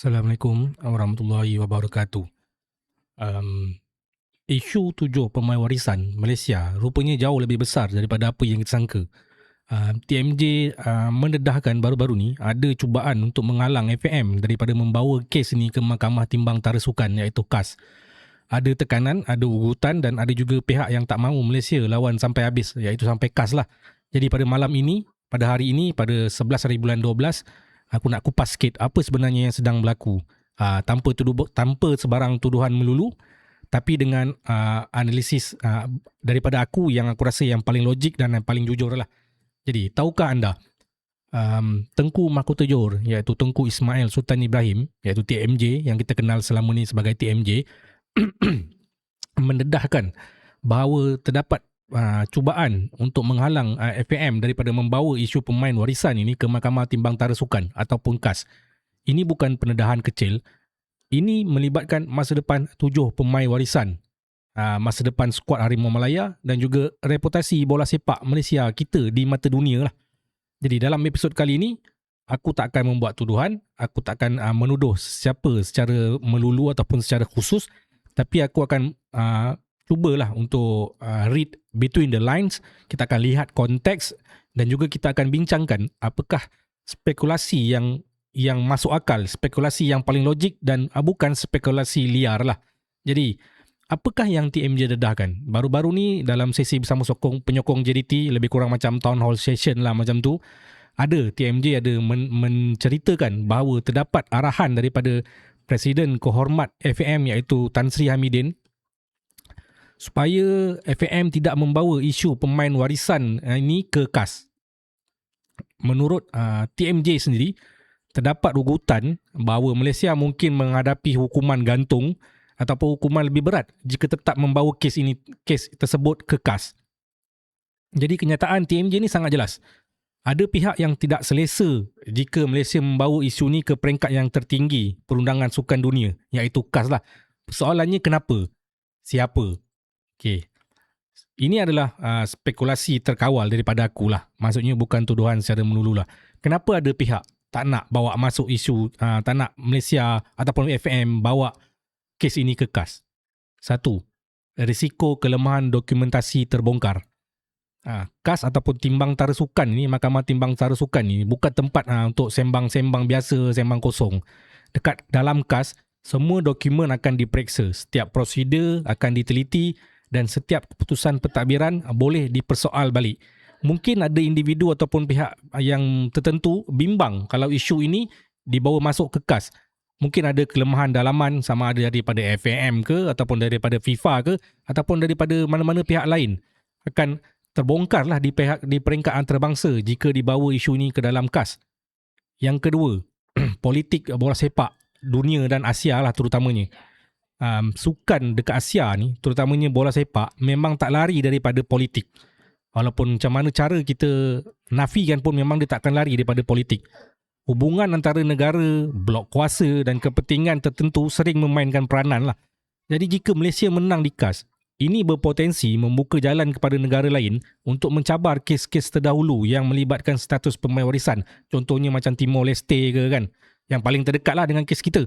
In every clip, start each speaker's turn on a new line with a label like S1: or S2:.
S1: Assalamualaikum warahmatullahi wabarakatuh. Um, isu tujuh pemain warisan Malaysia rupanya jauh lebih besar daripada apa yang kita sangka. Uh, TMJ uh, mendedahkan baru-baru ni ada cubaan untuk menghalang FAM daripada membawa kes ini ke Mahkamah Timbang Tara Sukan iaitu KAS. Ada tekanan, ada ugutan dan ada juga pihak yang tak mahu Malaysia lawan sampai habis iaitu sampai KAS lah. Jadi pada malam ini, pada hari ini, pada 11 hari bulan 12, aku nak kupas sikit apa sebenarnya yang sedang berlaku uh, tanpa tuduh tanpa sebarang tuduhan melulu tapi dengan uh, analisis uh, daripada aku yang aku rasa yang paling logik dan yang paling jujur lah. Jadi, tahukah anda um, Tengku Mahkota Johor iaitu Tengku Ismail Sultan Ibrahim iaitu TMJ yang kita kenal selama ni sebagai TMJ mendedahkan bahawa terdapat uh, cubaan untuk menghalang uh, FAM daripada membawa isu pemain warisan ini ke Mahkamah Timbang Tara Sukan ataupun KAS. Ini bukan pendedahan kecil. Ini melibatkan masa depan tujuh pemain warisan. Uh, masa depan skuad Harimau Malaya dan juga reputasi bola sepak Malaysia kita di mata dunia lah. Jadi dalam episod kali ini, aku tak akan membuat tuduhan. Aku tak akan uh, menuduh siapa secara melulu ataupun secara khusus. Tapi aku akan uh, cubalah untuk uh, read between the lines. Kita akan lihat konteks dan juga kita akan bincangkan apakah spekulasi yang yang masuk akal spekulasi yang paling logik dan uh, bukan spekulasi liar lah. Jadi apakah yang TMJ dedahkan? Baru-baru ni dalam sesi bersama sokong penyokong JDT lebih kurang macam town hall session lah macam tu ada TMJ ada men- menceritakan bahawa terdapat arahan daripada Presiden Kehormat FAM iaitu Tan Sri Hamidin supaya FAM tidak membawa isu pemain warisan uh, ini ke KAS. Menurut uh, TMJ sendiri, terdapat rugutan bahawa Malaysia mungkin menghadapi hukuman gantung ataupun hukuman lebih berat jika tetap membawa kes ini kes tersebut ke KAS. Jadi kenyataan TMJ ini sangat jelas. Ada pihak yang tidak selesa jika Malaysia membawa isu ini ke peringkat yang tertinggi perundangan sukan dunia iaitu KAS lah. Soalannya kenapa? Siapa? Okay. Ini adalah uh, spekulasi terkawal daripada aku lah. Maksudnya bukan tuduhan secara melulu lah. Kenapa ada pihak tak nak bawa masuk isu, uh, tak nak Malaysia ataupun FM bawa kes ini ke KAS? Satu, risiko kelemahan dokumentasi terbongkar. Uh, KAS ataupun timbang tara sukan ni, Mahkamah Timbang Tara Sukan ni bukan tempat uh, untuk sembang-sembang biasa, sembang kosong. Dekat dalam KAS, semua dokumen akan diperiksa. Setiap prosedur akan diteliti dan setiap keputusan pentadbiran boleh dipersoal balik. Mungkin ada individu ataupun pihak yang tertentu bimbang kalau isu ini dibawa masuk ke KAS. Mungkin ada kelemahan dalaman sama ada daripada FAM ke ataupun daripada FIFA ke ataupun daripada mana-mana pihak lain. Akan terbongkarlah di pihak di peringkat antarabangsa jika dibawa isu ini ke dalam KAS. Yang kedua, politik bola sepak dunia dan Asia lah terutamanya um, sukan dekat Asia ni, terutamanya bola sepak, memang tak lari daripada politik. Walaupun macam mana cara kita nafikan pun memang dia tak akan lari daripada politik. Hubungan antara negara, blok kuasa dan kepentingan tertentu sering memainkan peranan lah. Jadi jika Malaysia menang di KAS, ini berpotensi membuka jalan kepada negara lain untuk mencabar kes-kes terdahulu yang melibatkan status pemain warisan. Contohnya macam Timor Leste ke kan. Yang paling terdekat lah dengan kes kita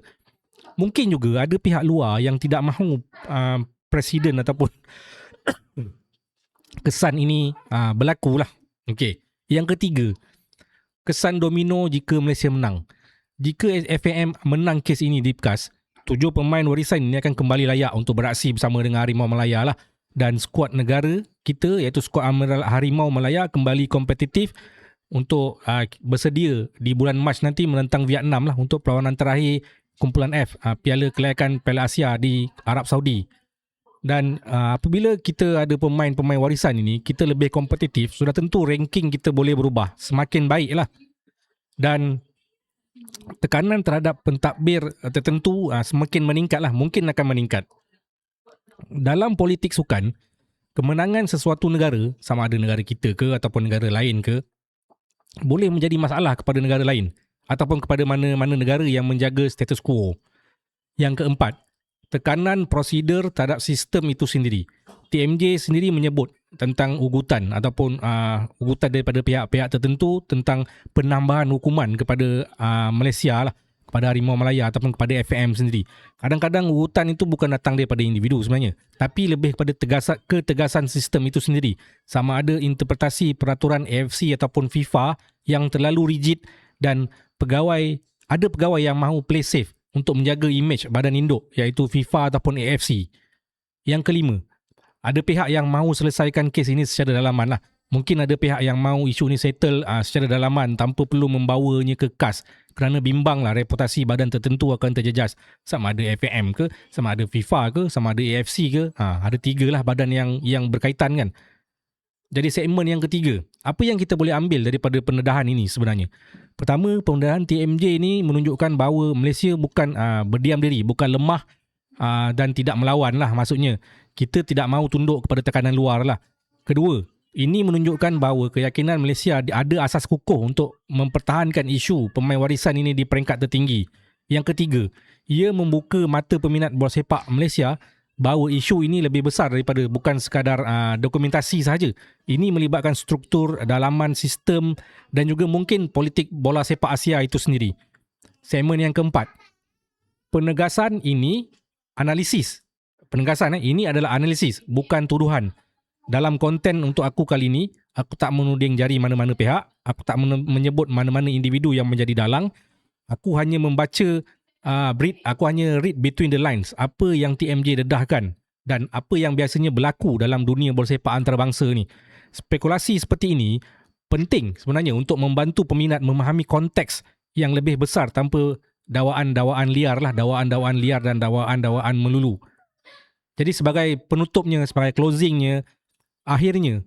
S1: mungkin juga ada pihak luar yang tidak mahu uh, presiden ataupun kesan ini uh, berlaku lah. Okay. Yang ketiga, kesan domino jika Malaysia menang. Jika FAM menang kes ini di PKAS, tujuh pemain warisan ini akan kembali layak untuk beraksi bersama dengan Harimau Malaya lah. Dan skuad negara kita iaitu skuad Harimau Malaya kembali kompetitif untuk uh, bersedia di bulan Mac nanti menentang Vietnam lah untuk perlawanan terakhir kumpulan F uh, Piala Kelayakan Piala Asia di Arab Saudi. Dan uh, apabila kita ada pemain-pemain warisan ini, kita lebih kompetitif, sudah tentu ranking kita boleh berubah. Semakin baiklah. Dan tekanan terhadap pentadbir tertentu uh, semakin meningkatlah, mungkin akan meningkat. Dalam politik sukan, kemenangan sesuatu negara, sama ada negara kita ke ataupun negara lain ke, boleh menjadi masalah kepada negara lain ataupun kepada mana-mana negara yang menjaga status quo. Yang keempat, tekanan prosedur terhadap sistem itu sendiri. TMJ sendiri menyebut tentang ugutan ataupun uh, ugutan daripada pihak-pihak tertentu tentang penambahan hukuman kepada uh, Malaysia lah kepada Harimau Malaya ataupun kepada FM sendiri. Kadang-kadang urutan itu bukan datang daripada individu sebenarnya, tapi lebih kepada tegasan, ketegasan sistem itu sendiri. Sama ada interpretasi peraturan AFC ataupun FIFA yang terlalu rigid dan pegawai ada pegawai yang mahu play safe untuk menjaga image badan induk iaitu FIFA ataupun AFC. Yang kelima, ada pihak yang mahu selesaikan kes ini secara dalaman lah. Mungkin ada pihak yang mahu isu ini settle uh, secara dalaman tanpa perlu membawanya ke kas kerana bimbang lah reputasi badan tertentu akan terjejas. Sama ada FAM ke, sama ada FIFA ke, sama ada AFC ke. Ha, ada tiga lah badan yang yang berkaitan kan. Jadi segmen yang ketiga, apa yang kita boleh ambil daripada pendedahan ini sebenarnya? Pertama, pendedahan TMJ ini menunjukkan bahawa Malaysia bukan uh, berdiam diri, bukan lemah uh, dan tidak melawan lah maksudnya. Kita tidak mahu tunduk kepada tekanan luar lah. Kedua, ini menunjukkan bahawa keyakinan Malaysia ada asas kukuh untuk mempertahankan isu pemain warisan ini di peringkat tertinggi. Yang ketiga, ia membuka mata peminat bola sepak Malaysia bahawa isu ini lebih besar daripada bukan sekadar uh, dokumentasi sahaja. Ini melibatkan struktur, dalaman sistem dan juga mungkin politik bola sepak Asia itu sendiri. Segmen yang keempat. Penegasan ini analisis. Penegasan eh, ini adalah analisis, bukan tuduhan dalam konten untuk aku kali ini, aku tak menuding jari mana-mana pihak, aku tak menyebut mana-mana individu yang menjadi dalang. Aku hanya membaca uh, read, aku hanya read between the lines apa yang TMJ dedahkan dan apa yang biasanya berlaku dalam dunia bola sepak antarabangsa ni. Spekulasi seperti ini penting sebenarnya untuk membantu peminat memahami konteks yang lebih besar tanpa dawaan-dawaan liar lah, dawaan-dawaan liar dan dawaan-dawaan melulu. Jadi sebagai penutupnya, sebagai closingnya, Akhirnya,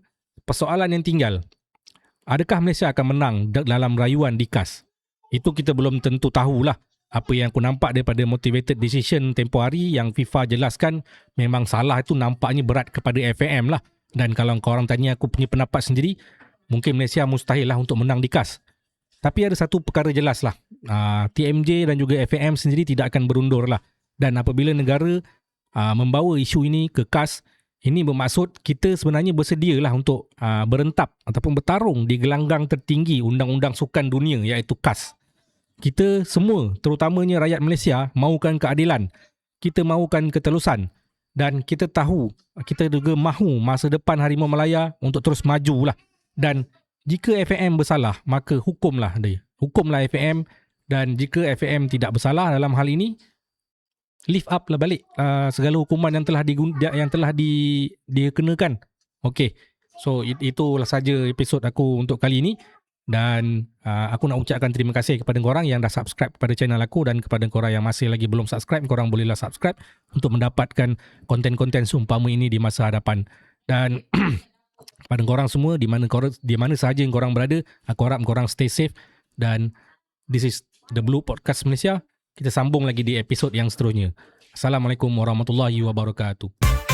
S1: persoalan yang tinggal, adakah Malaysia akan menang dalam rayuan di KAS? Itu kita belum tentu tahulah. Apa yang aku nampak daripada motivated decision tempoh hari yang FIFA jelaskan memang salah itu nampaknya berat kepada FAM lah. Dan kalau kau orang tanya aku punya pendapat sendiri, mungkin Malaysia mustahil lah untuk menang di KAS. Tapi ada satu perkara jelas lah. Ah, TMJ dan juga FAM sendiri tidak akan berundur lah. Dan apabila negara uh, membawa isu ini ke KAS, ini bermaksud kita sebenarnya bersedialah untuk uh, berentap ataupun bertarung di gelanggang tertinggi undang-undang sukan dunia iaitu KAS. Kita semua, terutamanya rakyat Malaysia, mahukan keadilan. Kita mahukan ketelusan. Dan kita tahu, kita juga mahu masa depan Harimau Malaya untuk terus maju lah. Dan jika FAM bersalah, maka hukumlah dia. Hukumlah FAM dan jika FAM tidak bersalah dalam hal ini, lift up lah balik uh, segala hukuman yang telah di yang telah di dikenakan. Okey. So it, itulah saja episod aku untuk kali ini dan uh, aku nak ucapkan terima kasih kepada korang yang dah subscribe kepada channel aku dan kepada korang yang masih lagi belum subscribe korang bolehlah subscribe untuk mendapatkan konten-konten seumpama ini di masa hadapan. Dan kepada korang semua di mana korang di mana sahaja yang korang berada, aku harap korang stay safe dan this is the Blue Podcast Malaysia. Kita sambung lagi di episod yang seterusnya. Assalamualaikum warahmatullahi wabarakatuh.